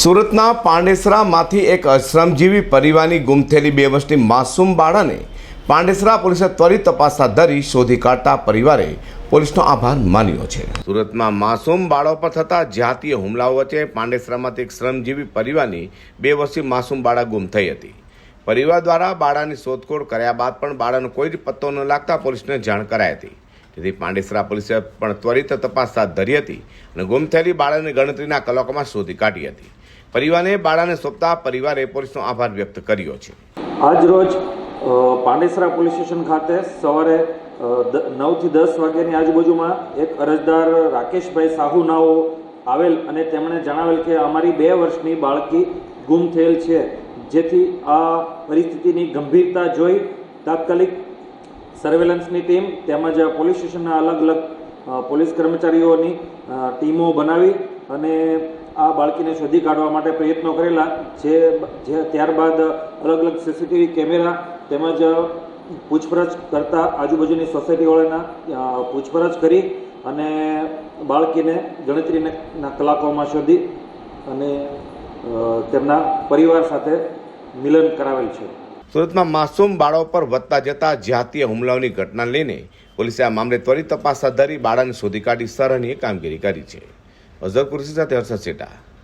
સુરતના પાંડેસરામાંથી એક શ્રમજીવી પરિવારની ગુમ થયેલી બે વર્ષની માસૂમ બાળાને પાંડેસરા પોલીસે ત્વરિત તપાસ હાથ ધરી શોધી કાઢતા પરિવારે પોલીસનો આભાર માન્યો છે. સુરતમાં માસૂમ બાળો પર થતા જાતીય હુમલાઓ વચ્ચે પાંડેસરામાંથી એક શ્રમજીવી પરિવારની બે વર્ષની માસૂમ બાળા ગુમ થઈ હતી. પરિવાર દ્વારા બાળાની શોધખોળ કર્યા બાદ પણ બાળાનો કોઈ જ પત્તો ન લાગતા પોલીસને જાણ કરાઈ હતી. જેથી પાંડેસરા પોલીસે પણ ત્વરિત તપાસ હાથ ધરી હતી અને ગુમ થયેલી બાળાની ગણતરીના કલાકોમાં શોધી કાઢી હતી. પરિવારે બાળાને સોંપતા પરિવારે પોલીસનો આભાર વ્યક્ત કર્યો છે. આજ રોજ પાંડેસરા પોલીસ સ્ટેશન ખાતે સવારે નવથી દસ વાગ્યાની આજુબાજુમાં એક અરજદાર રાકેશભાઈ સાહુ નાઓ આવેલ અને તેમણે જણાવેલ કે અમારી બે વર્ષની બાળકી ગુમ થયેલ છે. જેથી આ પરિસ્થિતિની ગંભીરતા જોઈ તાત્કાલિક સર્વેલન્સની ટીમ તેમજ પોલીસ સ્ટેશનના અલગ અલગ પોલીસ કર્મચારીઓની ટીમો બનાવી અને આ બાળકીને શોધી કાઢવા માટે પ્રયત્નો કરેલા, જે જે ત્યારબાદ અલગ અલગ સીસીટીવી કેમેરા તેમજ પૂછપરછ કરતા આજુબાજુની સોસાયટીવાળાના પૂછપરછ કરી અને બાળકીને ગણતરીના કલાકોમાં શોધી અને તેમના પરિવાર સાથે મિલન કરાવેલ છે. સુરતમાં માસૂમ બાળો પર વધતા જતા જાતીય હુમલાઓની ઘટના લઈને પોલીસે આ મામલે ત્વરિત તપાસ હાથ ધરી બાળાને શોધી કાઢી સરાહનીય કામગીરી કરી છે. અઝર કુરશી સાથે હર્ષદ સેટા.